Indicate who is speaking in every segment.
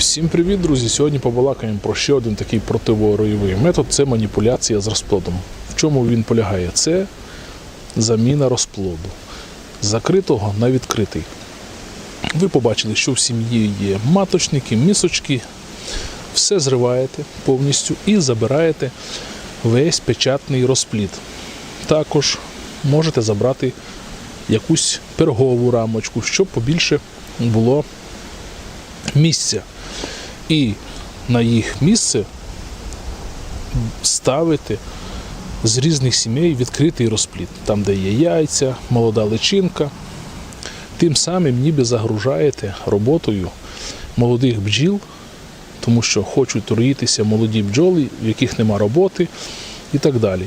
Speaker 1: Всім привіт, друзі! Сьогодні побалакаємо про ще один такий противоройовий метод це маніпуляція з розплодом. В чому він полягає? Це заміна розплоду закритого на відкритий. Ви побачили, що в сім'ї є маточники, місочки, все зриваєте повністю і забираєте весь печатний розплід. Також можете забрати якусь пергову рамочку, щоб побільше було місця. І на їх місце ставити з різних сімей відкритий розплід, там, де є яйця, молода личинка. Тим самим ніби загружаєте роботою молодих бджіл, тому що хочуть роїтися молоді бджоли, в яких нема роботи і так далі.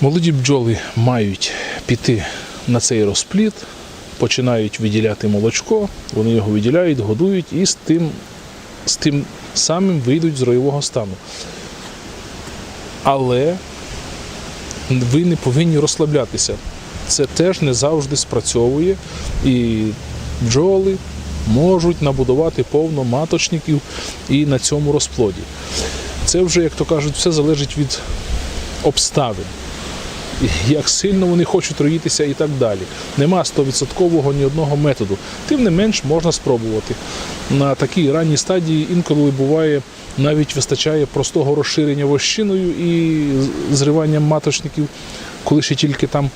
Speaker 1: Молоді бджоли мають піти на цей розплід, починають виділяти молочко, вони його виділяють, годують і з тим, з тим самим вийдуть з роєвого стану. Але ви не повинні розслаблятися. Це теж не завжди спрацьовує, і бджоли можуть набудувати повно маточників і на цьому розплоді. Це вже, як то кажуть, все залежить від обставин як сильно вони хочуть роїтися і так далі. Нема 100% ні одного методу. Тим не менш можна спробувати. На такій ранній стадії інколи буває, навіть вистачає простого розширення вощиною і зриванням маточників, коли ще тільки там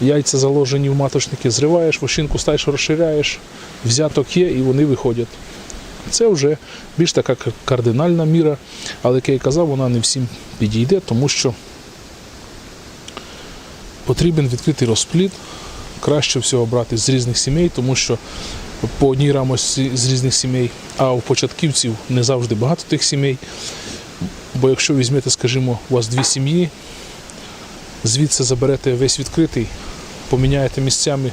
Speaker 1: яйця заложені в маточники, зриваєш, вощинку ставиш, розширяєш, взяток є і вони виходять. Це вже більш така кардинальна міра, але як я казав, вона не всім підійде, тому що потрібен відкритий розплід. Краще всього брати з різних сімей, тому що по одній рамочці з різних сімей, а у початківців не завжди багато тих сімей. Бо якщо візьмете, скажімо, у вас дві сім'ї, звідси заберете весь відкритий, поміняєте місцями,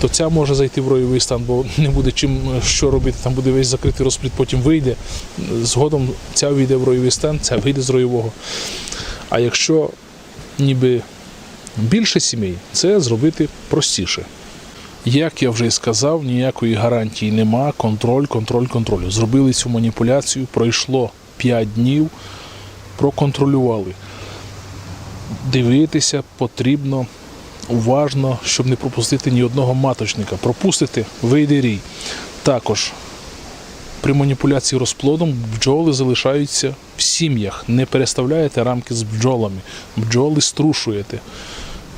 Speaker 1: то ця може зайти в ройовий стан, бо не буде чим що робити, там буде весь закритий розплід, потім вийде. Згодом ця вийде в ройовий стан, ця вийде з ройового. А якщо ніби більше сімей, це зробити простіше. Як я вже і сказав, ніякої гарантії нема. Контроль, контроль, контроль. Зробили цю маніпуляцію, пройшло 5 днів, проконтролювали. Дивитися потрібно уважно, щоб не пропустити ні одного маточника. Пропустити вийде рій. Також при маніпуляції розплодом бджоли залишаються в сім'ях. Не переставляєте рамки з бджолами, бджоли струшуєте.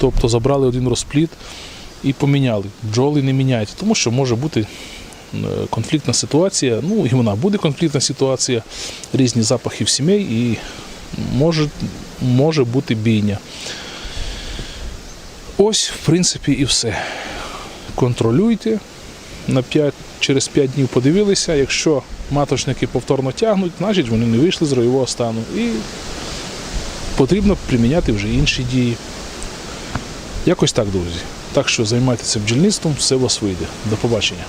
Speaker 1: Тобто забрали один розплід і поміняли. Бджоли не міняйте, тому що може бути е, конфліктна ситуація. Ну і вона буде конфліктна ситуація, різні запахи в сімей і може, може бути бійня. Ось, в принципі, і все. Контролюйте. На 5, через 5 днів подивилися. Якщо маточники повторно тягнуть, значить вони не вийшли з роєвого стану. І потрібно приміняти вже інші дії. Якось так, друзі. Так що займайтеся бджільництвом, все у вас вийде. До побачення.